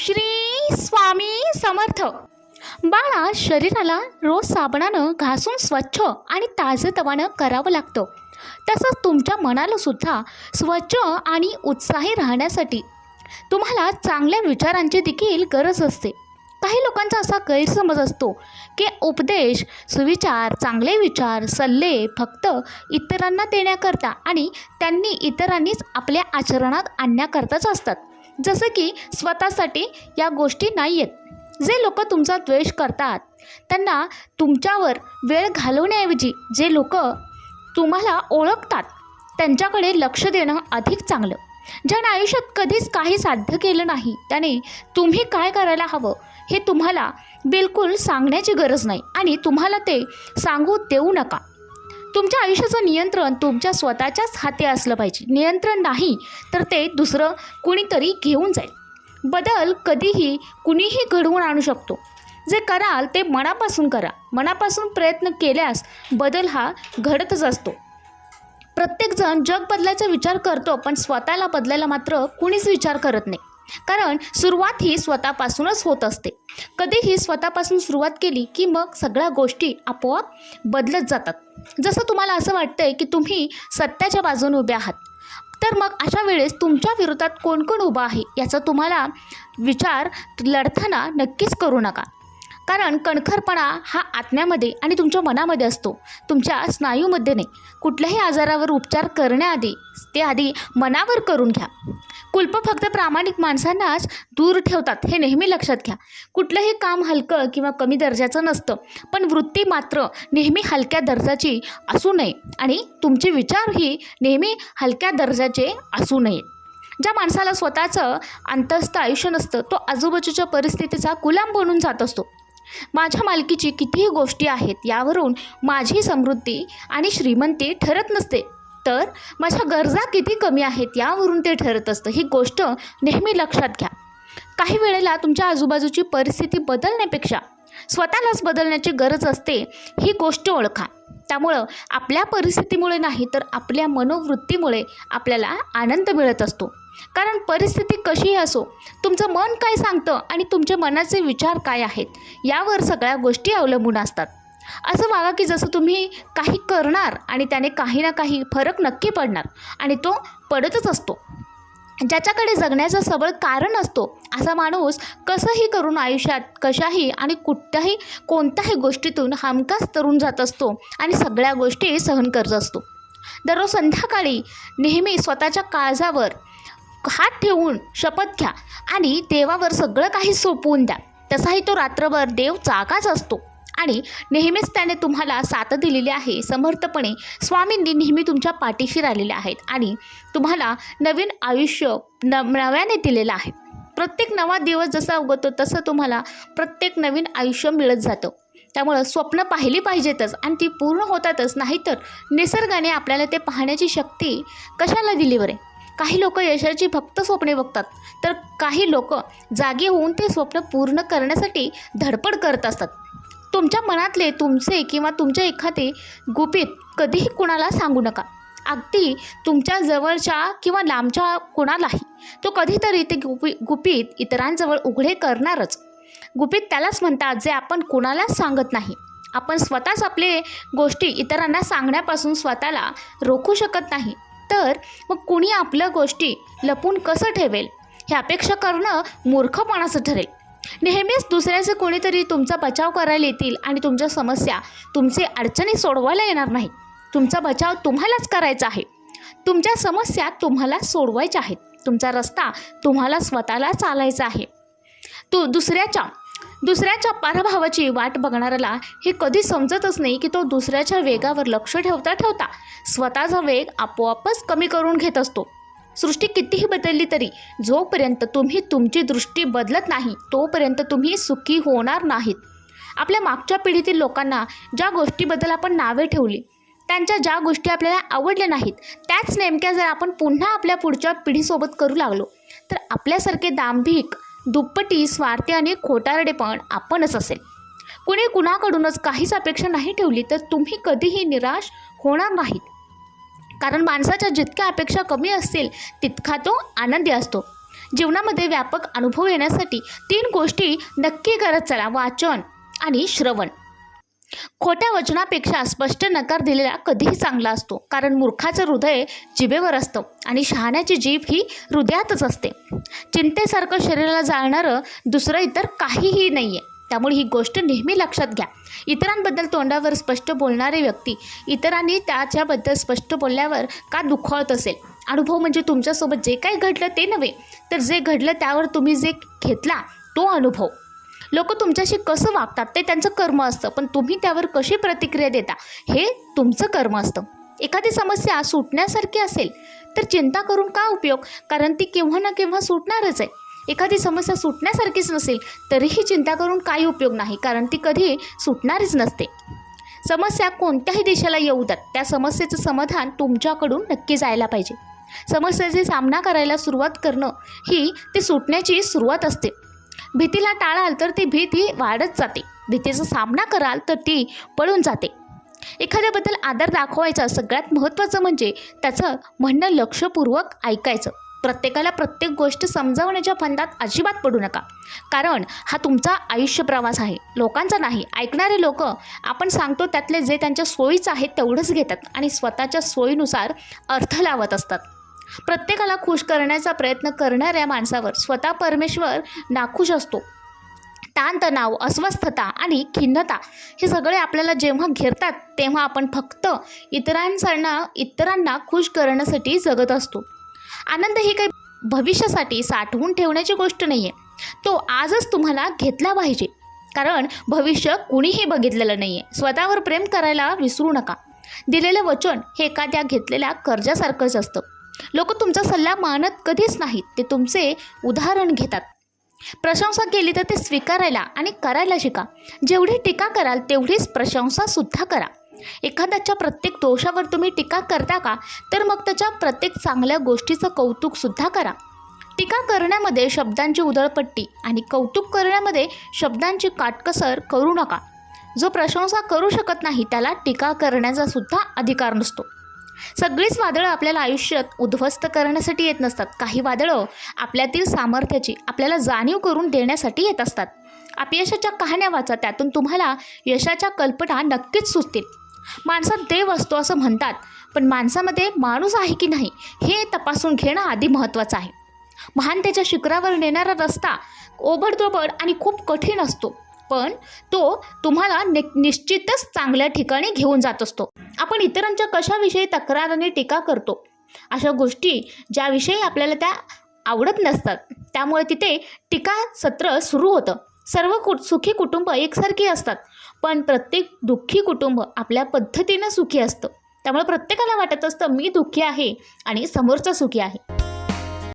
श्री स्वामी समर्थ. बाळा शरीराला रोज साबणानं घासून स्वच्छ आणि ताजंतवानं करावं लागतं. तसंच तुमच्या मनाला सुद्धा स्वच्छ आणि उत्साही राहण्यासाठी तुम्हाला चांगल्या विचारांची देखील गरज असते. काही लोकांचा असा गैरसमज असतो की उपदेश सुविचार चांगले विचार सल्ले फक्त इतरांना देण्याकरता आणि त्यांनी इतरांनीच आपल्या आचरणात आणण्याकरताच असतात. जसं की स्वतःसाठी या गोष्टी नाही आहेत जे लोक तुमचा द्वेष करतात त्यांना तुमच्यावर वेळ घालवण्याऐवजी जे लोक तुम्हाला ओळखतात त्यांच्याकडे लक्ष देणं अधिक चांगलं. ज्याने आयुष्यात कधीच काही साध्य केलं नाही त्याने तुम्ही काय करायला हवं हे तुम्हाला बिलकुल सांगण्याची गरज नाही आणि तुम्हाला ते सांगू देऊ नका. तुमच्या आयुष्याचं नियंत्रण तुमच्या स्वतःच्याच हाती असलं पाहिजे. नियंत्रण नाही तर ते दुसरं कुणीतरी घेऊन जाईल. बदल कधीही कुणीही घडवून आणू शकतो. जे कराल ते मनापासून करा. मनापासून प्रयत्न केल्यास बदल हा घडतच असतो. प्रत्येकजण जग बदलायचा विचार करतो पण स्वतःला बदलायला मात्र कुणीच विचार करत नाही. कारण सुरुवात ही स्वतःपासूनच होत असते. कधीही स्वतःपासून सुरुवात केली की मग सगळ्या गोष्टी आपोआप बदलत जातात. जसं तुम्हाला असं वाटतंय की तुम्ही सत्याच्या बाजूने उभे आहात तर मग अशा वेळेस तुमच्या विरोधात कोण कोण उभा आहे याचा तुम्हाला विचार लढताना नक्कीच करू नका. कारण कणखरपणा हा आत्म्यामध्ये आणि तुमच्या मनामध्ये असतो. तुमच्या स्नायूमध्ये नाही. कुठल्याही आजारावर उपचार करण्याआधी ते आधी मनावर करून घ्या. कुल्प फक्त प्रामाणिक माणसांनाच दूर ठेवतात हे नेहमी लक्षात घ्या. कुठलंही काम हलकं किंवा कमी दर्जाचं नसतं पण वृत्ती मात्र नेहमी हलक्या दर्जाची असू नये आणि तुमचे विचारही नेहमी हलक्या दर्जाचे असू नये. ज्या माणसाला स्वतःचं अंतस्थ आयुष्य नसतं तो आजूबाजूच्या परिस्थितीचा गुलाम बनून जात असतो. माझ्या मालकीची कितीही गोष्टी आहेत यावरून माझी समृद्धी आणि श्रीमंती ठरत नसते. तर माझ्या गरजा किती कमी आहेत यावरून ते ठरत असतं. ही गोष्ट नेहमी लक्षात घ्या. काही वेळेला तुमच्या आजूबाजूची परिस्थिती बदलण्यापेक्षा स्वतःलाच बदलण्याची गरज असते ही गोष्ट ओळखा. त्यामुळं आपल्या परिस्थितीमुळे नाही तर आपल्या मनोवृत्तीमुळे आपल्याला आनंद मिळत असतो. कारण परिस्थिती कशीही असो तुमचं मन काय सांगतं आणि तुमच्या मनाचे विचार काय आहेत यावर सगळ्या गोष्टी अवलंबून असतात. असं वागा की जसं तुम्ही काही करणार आणि त्याने काही ना काही फरक नक्की पडणार आणि तो पडतच असतो. ज्याच्याकडे जगण्याचं सबळ कारण असतो असा माणूस कसंही करून आयुष्यात कशाही आणि कुठल्याही कोणत्याही गोष्टीतून हमखास तरून जात असतो आणि सगळ्या गोष्टी सहन करत असतो. दररोज संध्याकाळी नेहमी स्वतःच्या काळजावर हात ठेवून शपथ घ्या आणि देवावर सगळं काही सोपवून द्या. तसाही तो रात्रभर देव जागाच असतो. आणि नेहमीच त्याने तुम्हाला साथ दिलेली आहे समर्थपणे स्वामींनी नेहमी तुमच्या पाठीशी राहिलेले आहेत आणि तुम्हाला नवीन आयुष्य न नव्याने दिलेलं आहे. प्रत्येक नवा दिवस जसा उगवतो तसं तुम्हाला प्रत्येक नवीन आयुष्य मिळत जातं. त्यामुळं स्वप्न पाहिली पाहिजेतच आणि ती पूर्ण होतातच. नाहीतर निसर्गाने आपल्याला ते पाहण्याची शक्ती कशाला दिली बरे? काही लोक यशाची फक्त स्वप्ने बघतात. तर काही लोक जागे होऊन ते स्वप्न पूर्ण करण्यासाठी धडपड करत असतात. तुमच्या मनातले तुमचे किंवा तुमचे एखादे गुपित कधीही कुणाला सांगू नका. अगदी तुमच्या जवळच्या किंवा लांबच्या कुणालाही तो कधीतरी ते गुपी गुपित इतरांजवळ उघडे करणारच. गुपित त्यालाच म्हणतात जे आपण कुणालाच सांगत नाही. आपण स्वतःच आपले गोष्टी इतरांना सांगण्यापासून स्वतःला रोखू शकत नाही. तर मग कुणी आपल्या गोष्टी लपून कसं ठेवेल? हे अपेक्षा करणं मूर्खपणाचं ठरेल. नेहमीच दुसऱ्याचे कोणीतरी तुमचा बचाव करायला येतील आणि तुमच्या समस्या तुमचे अडचणी सोडवायला येणार नाही. तुमचा बचाव तुम्हालाच करायचा आहे. तुमच्या समस्या तुम्हाला सोडवायच्या आहेत. तुमचा रस्ता तुम्हाला स्वतःला चालायचा आहे. तू दुसऱ्याच्या दुसऱ्याच्या पराभवाची वाट बघणाऱ्याला हे कधी समजतच नाही की तो दुसऱ्याच्या वेगावर लक्ष ठेवता ठेवता स्वतःचा वेग आपोआपच कमी करून घेत असतो. सृष्टी कितीही बदलली तरी जोपर्यंत तुम्ही तुमची दृष्टी बदलत नाही तोपर्यंत तुम्ही सुखी होणार नाहीत. आपल्या मागच्या पिढीतील लोकांना ज्या गोष्टीबद्दल आपण नावे ठेवली त्यांच्या ज्या गोष्टी आपल्याला आवडल्या नाहीत त्याच नेमक्या जर आपण पुन्हा आपल्या पुढच्या पिढीसोबत करू लागलो तर आपल्यासारखे दांभिक दुप्पटी स्वार्थी आणि खोटारडेपण आपणच असेल. कुणी कुणाकडूनच काहीच अपेक्षा नाही ठेवली तर तुम्ही कधीही निराश होणार नाहीत. कारण माणसाच्या जितक्या अपेक्षा कमी असतील तितका तो आनंदी असतो. जीवनामध्ये व्यापक अनुभव येण्यासाठी तीन गोष्टी नक्की करत चला. वाचन आणि श्रवण. खोट्या वचनापेक्षा स्पष्ट नकार दिलेला कधीही चांगला असतो. कारण मूर्खाचं हृदय जिभेवर असतं आणि शहाण्याची जीभ ही हृदयातच असते. चिंतेसारखं शरीराला जाळणारं दुसरं इतर काहीही नाही आहे त्यामुळे ही गोष्ट नेहमी लक्षात घ्या. इतरांबद्दल तोंडावर स्पष्ट बोलणारी व्यक्ती इतरांनी त्याच्याबद्दल स्पष्ट बोलल्यावर का दुखावत असेल? अनुभव म्हणजे तुमच्यासोबत जे काही घडलं ते नव्हे. तर जे घडलं त्यावर तुम्ही जे घेतला तो अनुभव. लोक तुमच्याशी कसं वागतात ते त्यांचं कर्म असतं पण तुम्ही त्यावर कशी प्रतिक्रिया देता हे तुमचं कर्म असतं. एखादी समस्या सुटण्यासारखी असेल तर चिंता करून का उपयोग? कारण ती केव्हा ना केव्हा सुटणारच आहे. एखादी समस्या सुटण्यासारखीच नसेल तरीही चिंता करून काही उपयोग नाही कारण ती कधी सुटणारीच नसते. समस्या कोणत्याही देशाला येऊ द्यात त्या समस्येचं समाधान तुमच्याकडून नक्की जायला पाहिजे. समस्येचा सामना करायला सुरुवात करणं ही ती सुटण्याची सुरुवात असते. भीतीला टाळाल तर ती भीती वाढत जाते. भीतीचा सामना कराल तर ती पळून जाते. एखाद्याबद्दल आदर दाखवायचा सगळ्यात महत्त्वाचं म्हणजे त्याचं म्हणणं लक्षपूर्वक ऐकायचं. प्रत्येकाला प्रत्येक गोष्ट समजावण्याच्या फंदात अजिबात पडू नका. कारण हा तुमचा आयुष्य प्रवास आहे. लोकांचा नाही ऐकणारे लोक आपण सांगतो त्यातले जे त्यांच्या सोयीचं आहे तेवढंच घेतात आणि स्वतःच्या सोयीनुसार अर्थ लावत असतात. प्रत्येकाला खुश करण्याचा प्रयत्न करणाऱ्या माणसावर स्वतः परमेश्वर नाखुश असतो. ताणतणाव अस्वस्थता आणि खिन्नता हे सगळे आपल्याला जेव्हा घेरतात तेव्हा आपण फक्त इतरांसांना इतरांना खुश करण्यासाठी जगत असतो. आनंद ही काही भविष्यासाठी साठवून ठेवण्याची गोष्ट नाही आहे तो आजच तुम्हाला घेतला पाहिजे. कारण भविष्य कुणीही बघितलेलं नाही आहे स्वतःवर प्रेम करायला विसरू नका. दिलेलं वचन हे एखाद्या घेतलेल्या कर्जासारखंच असतं. लोक तुमचा सल्ला मानत कधीच नाहीत. ते तुमचे उदाहरण घेतात. प्रशंसा केली तर ते स्वीकारायला आणि करायला शिका. जेवढी टीका कराल तेवढीच प्रशंसासुद्धा करा. एखाद्याच्या प्रत्येक दोषावर तुम्ही टीका करता का तर मग त्याच्या प्रत्येक चांगल्या गोष्टीचं कौतुकसुद्धा करा. टीका करण्यामध्ये शब्दांची उधळपट्टी आणि कौतुक करण्यामध्ये शब्दांची काटकसर करू नका. जो प्रशंसा करू शकत नाही त्याला टीका करण्याचा सुद्धा अधिकार नसतो. सगळीच वादळं आपल्याला आयुष्यात उद्ध्वस्त करण्यासाठी येत नसतात. काही वादळं आपल्यातील सामर्थ्याची आपल्याला जाणीव करून देण्यासाठी येत असतात. अपयशाच्या कहाण्या वाचा त्यातून तुम्हाला यशाच्या कल्पना नक्कीच सुचतील. माणसात देव असतो असं म्हणतात पण माणसामध्ये माणूस आहे की नाही हे तपासून घेणं आधी महत्त्वाचं आहे. महानतेच्या शिखरावर नेणारा रस्ता ओबडधोबड आणि खूप कठीण असतो. पण तो तुम्हाला नि निश्चितच चांगल्या ठिकाणी घेऊन जात असतो. आपण इतरांच्या कशाविषयी तक्रार आणि टीका करतो? अशा गोष्टी ज्याविषयी आपल्याला त्या आवडत नसतात. त्यामुळे तिथे टीका सत्र सुरू होतं. सर्व कु सुखी कुटुंब एकसारखी असतात. पण प्रत्येक दुःखी कुटुंब आपल्या पद्धतीनं सुखी असतं. त्यामुळे प्रत्येकाला वाटत असतं मी दुःखी आहे आणि समोरचा सुखी आहे.